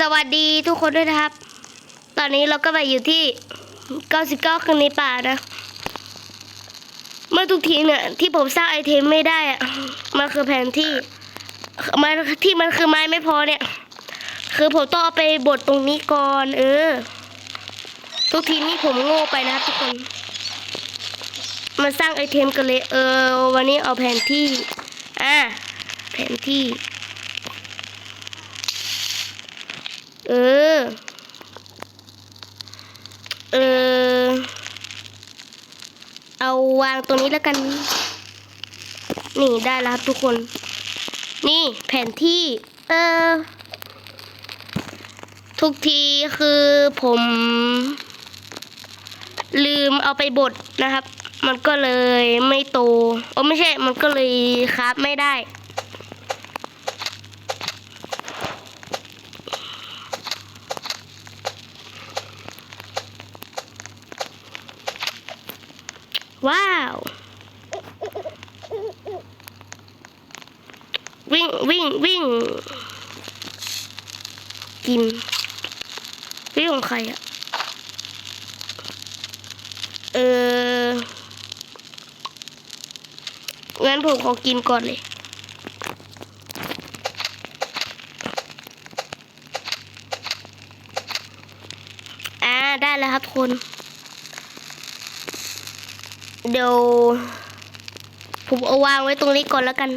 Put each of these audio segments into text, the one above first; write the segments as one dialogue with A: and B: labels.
A: สวัสดีทุกคนด้วยนะครับ ตอนนี้เราก็ไปอยู่ที่ 99คืนในป่านะ เมื่อทุกทีเนี่ยที่ผมสร้างไอเทมไม่ได้อะมันคือแผนที่มันที่มันคือไม้ไม่พอเนี่ย คือผมต้องเอาไปบดตรงนี้ก่อน เออ ทุกทีนี่ผมโง่ไปนะครับทุกคนมาสร้างไอเทมกันเลย เออ วันนี้เอาแผนที่ อ่า แผนที่ เออ เออ เอาวางตรงนี้แล้วกัน นี่ได้แล้วครับทุกคน นี่แผนที่ เออ ทุกทีคือผม ลืมเอาไปบดนะครับ มันก็เลยไม่โตโอ้ไม่ใช่ มันก็เลยคราฟไม่ได้ ว้าว วิ่งวิ่งวิ่งกินวิ่งของใครอะเอองั้นผมขอกินก่อนเลยอ่าได้แล้วครับคุณ เดี๋ยว ผมเอาวางไว้ตรงนี้ก่อนแล้วกัน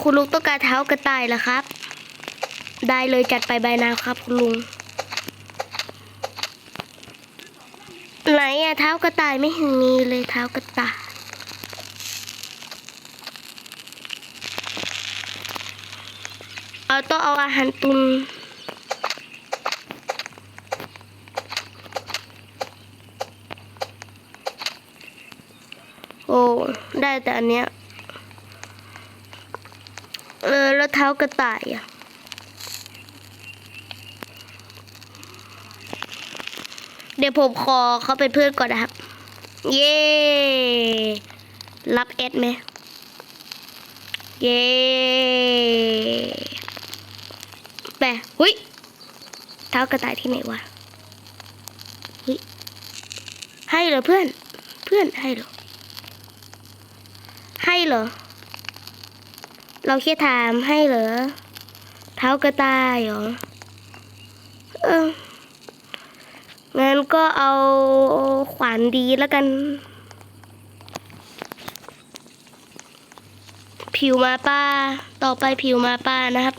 A: คุณลุงต้องการเท้ากระต่ายเหรอครับ ได้เลยจัดไปใบนาครับ คุณลุง ไหนอะเท้ากระต่ายไม่เห็นมีเลยเท้ากระต่าย เอาต้องเอาอาหารตุน ได้แต่อันเนี้ย เออ แล้วเท้ากระต่ายอะ เดี๋ยวผมขอเขาเป็นเพื่อนก่อนนะครับ เย้ รับเอสไหม เย้แปะหุยเท้ากระต่ายที่ไหนวะหุยให้เหรอเพื่อน เพื่อนให้เหรอ ให้เหรอ เราแค่ถามให้เหรอ เท้ากระต่ายเหรอ เออ งั้นก็เอาขวานดีแล้วกัน ผิวมาป้า ต่อไปผิวมาป้านะครับ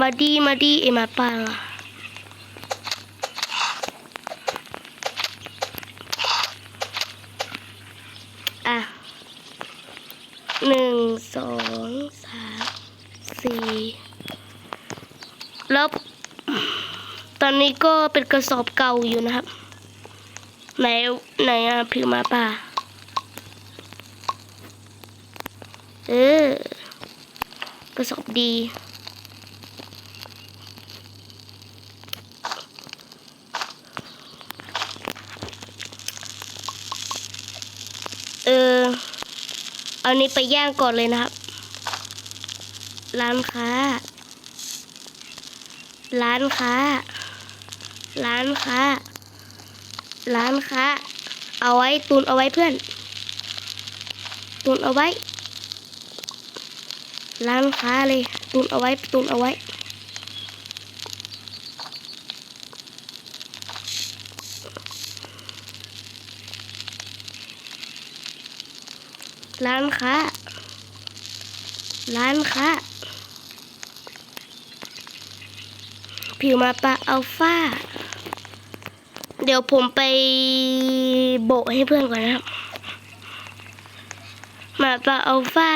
A: มาดีมาดีเอมาป้าเหรออะ หนึ่งสองสามสี่แล้วตอนนี้ก็เป็นกระสอบเก่าอยู่นะครับไหนไหนอะผิวมาป่าเออกระสอบดีเออ เอานี้ไปย่างก่อนเลยนะครับ ร้านค้า ร้านค้า ร้านค้า ร้านค้า เอาไว้ตุนเอาไว้เพื่อน ตุนเอาไว้ ร้านค้าเลย ตุนเอาไว้ ตุนเอาไว้ ร้านค้า ร้านค้า ผิวมาปะอัลฟาเดี๋ยวผมไปโบะให้เพื่อนก่อนนะครับ มาปะอัลฟา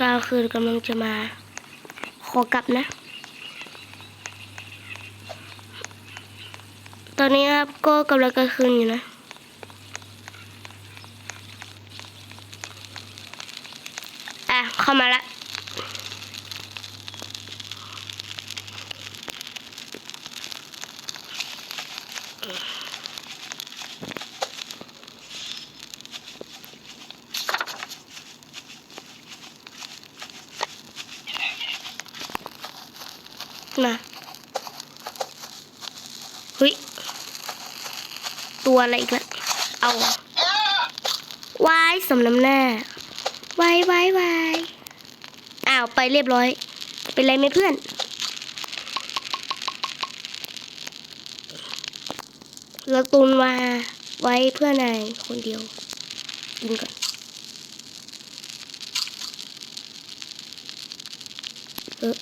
A: กลางคืนกำลังจะมา ขอกลับนะ ตอนนี้ครับก็กำลังกลางคืนอยู่นะามาละมะเฮ้ย ตัวอะไรอีกละเอาวายสำน้ำหน้าวายวายวายาวไปเรียบร้อย เป็นไรไหมเพื่อนเราตุนมาไว้เพื่อนายคนเดียวกินก่อนเออ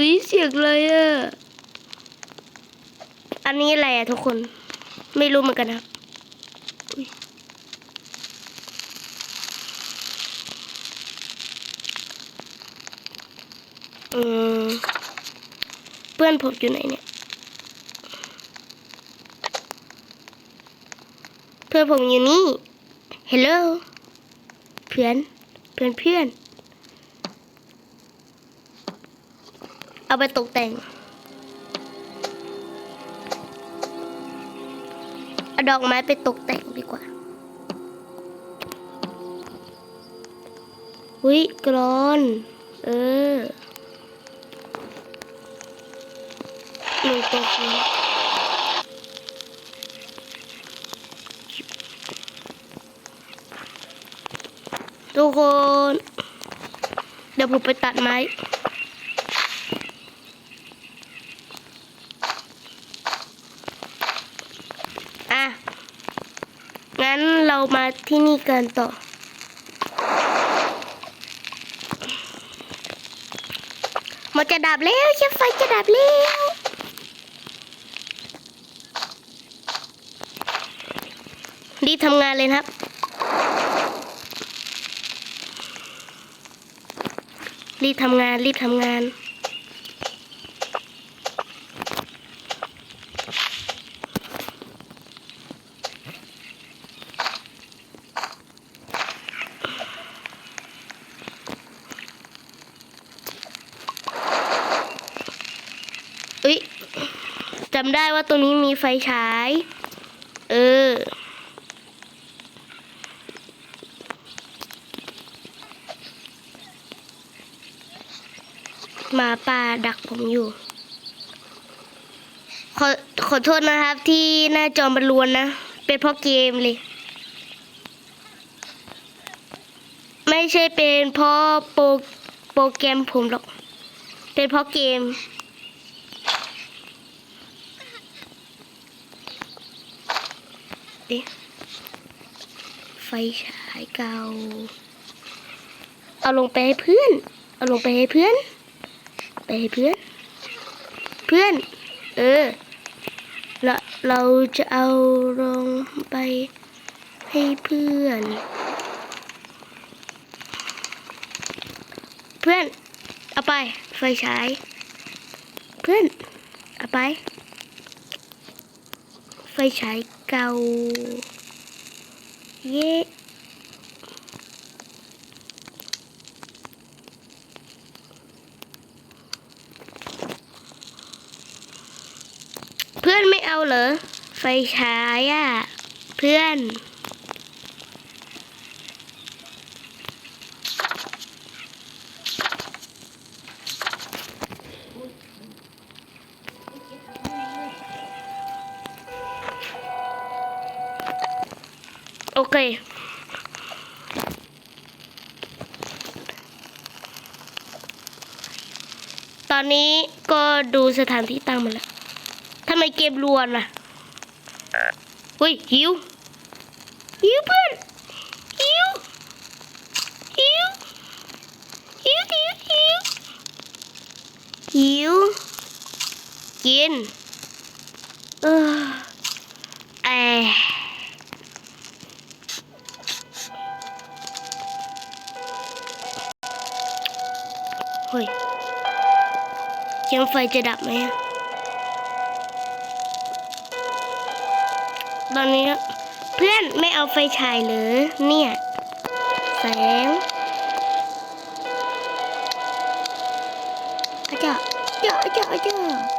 A: วิเสียงเลยอะอันนี้อะไรอะทุกคน ไม่รู้เหมือนกันครับอุ๊ยอืมเพื่อนผมอยู่ไหนเนี่ย เพื่อนผมอยู่นี่ Hello เพื่อน เพื่อนเพื่อน เอาไปตกแต่งเอาดอกไม้ไปตกแต่งดีกว่า อุ้ยกรอน เออหนึ่งตกเลยทุกคน เดี๋ยวผมไปตัดไม้ อะ งั้นเรามา ที่นี่กันต่อ มันจะดับแล้วเชฟไฟจะดับแล้วรีบทำงานเลยครับ รีบทำงาน รีบทำงานำได้ว่าตรงนี้มีไฟฉาย เออ มาป่าดักผมอยู่ ขอขอโทษนะครับที่หน้าจอมันรวนนะ เป็นเพราะเกมเลย ไม่ใช่เป็นเพราะโปรโปรแกรมผมหรอก เป็นเพราะเกม ดิไฟฉายเก่า เอาลงไปให้เพื่อน เอาลงไปให้เพื่อน ไปให้เพื่อน เพื่อน เออแล้วเราจะเอาลงไปให้เพื่อน เพื่อน เอาไป ไฟฉาย เพื่อน เอาไป ไฟฉาย เก่า เย้เพื่อนไม่เอาเหรอ ไฟฉายอะเพื่อน โอเคตอนนี้ก็ดูสถานที่ตั้งมาแล้วทำไมเกมรวนล่ะเฮ้ยหิวหิวเพื่อนหิวหิวหิวหิวหิวหิวกิน ยังไฟจะดับไหมตอนนี้เพื่อนไม่เอาไฟฉายเหรือเนี่ย แสงอาจารย์อาจารย์อาจารย์อาจา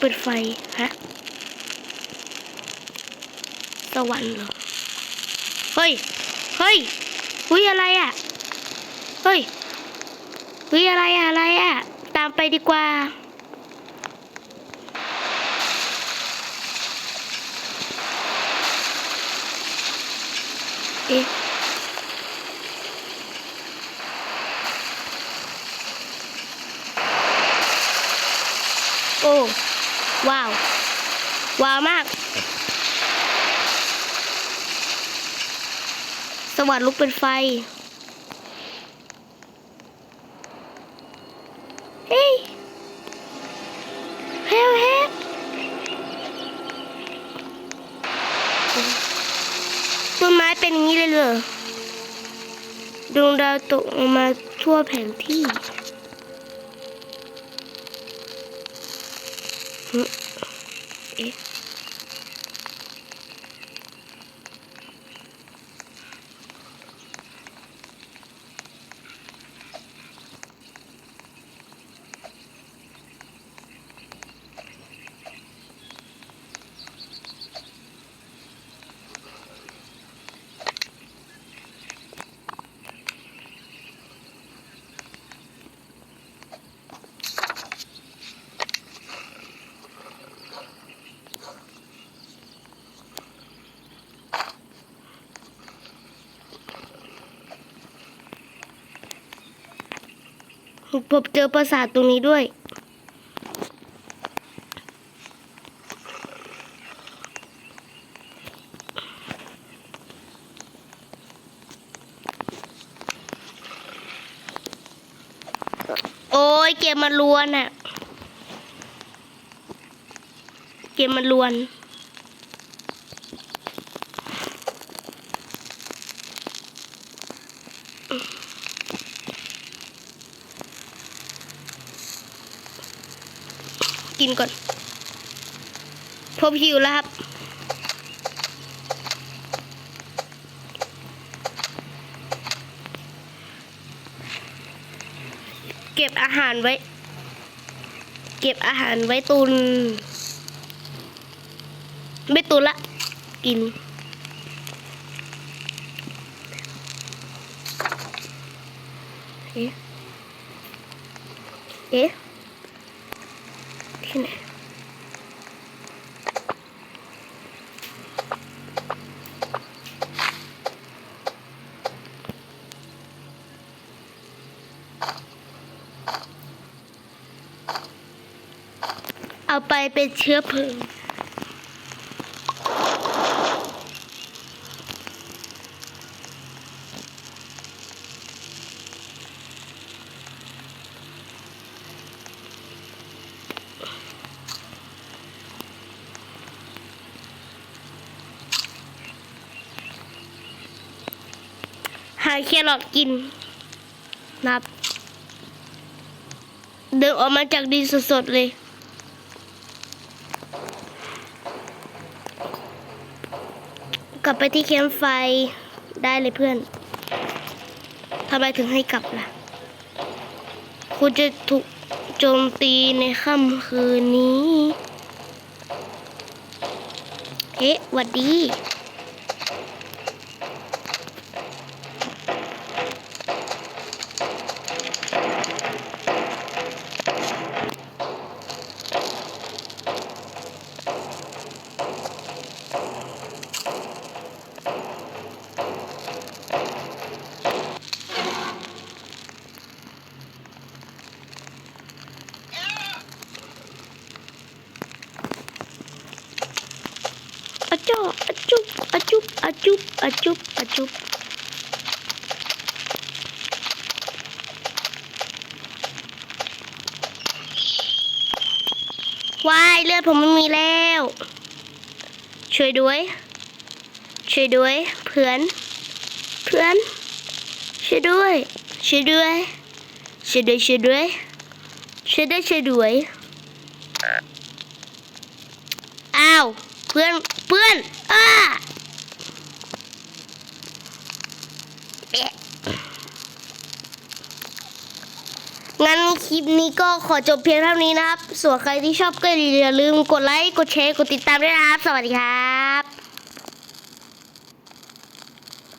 A: เป็นไฟ ฮะ สวรรค์เหรอ เฮ้ย เฮ้ยหุยอะไรอะ เฮ้ยหุยอะไรอะอะไรอะ ตามไปดีกว่า เอ๊ะโอ้ ว้าว ว้าวมาก สวรรค์ลุกเป็นไฟเฮ้ยเฮลเฮลต้นไม้เป็นอย่างนี้เลยเหรอดวงดาวตกลงมาทั่วแผนที่ หึเผมเจอปราสาทตรงนี้ด้วย โอ้ยเกมมันลวนอะเกมมันลวน กินก่อนผมหิวแล้วครับ เก็บอาหารไว้ เก็บอาหารไว้ตุน ไม่ตุนละ กินเอ๊ะเอ๊ะ ที่ไหนเอาไปเป็นเชื้อเพลิง หาแครอทกินนับเดินออกมาจากดินสดๆเลย กลับไปที่แคมป์ไฟได้เลยเพื่อนทำไมถึงให้กลับล่ะ คุณจะถูกโจมตีในค่ำคืนนี้ เอ๊ะหวัดดี จ้ออจุบอจุบอจุบอจุบอจุบวายเลือดผมไม่มีแล้ว ช่วยด้วย ช่วยด้วย เพื่อน เพื่อน ช่วยด้วย ช่วยด้วย ช่วยด้วย ช่วยด้วย ช่วยด้วยช่วยด้วย อ้าว เพื่อนเพื่อนอ้าเอ๊ะงั้นคลิปนี้ก็ขอจบเพียงเท่านี้นะครับ ส่วนใครที่ชอบก็อย่าลืมกดไลค์ กดแชร์ กดติดตามด้วยนะครับ สวัสดีครับ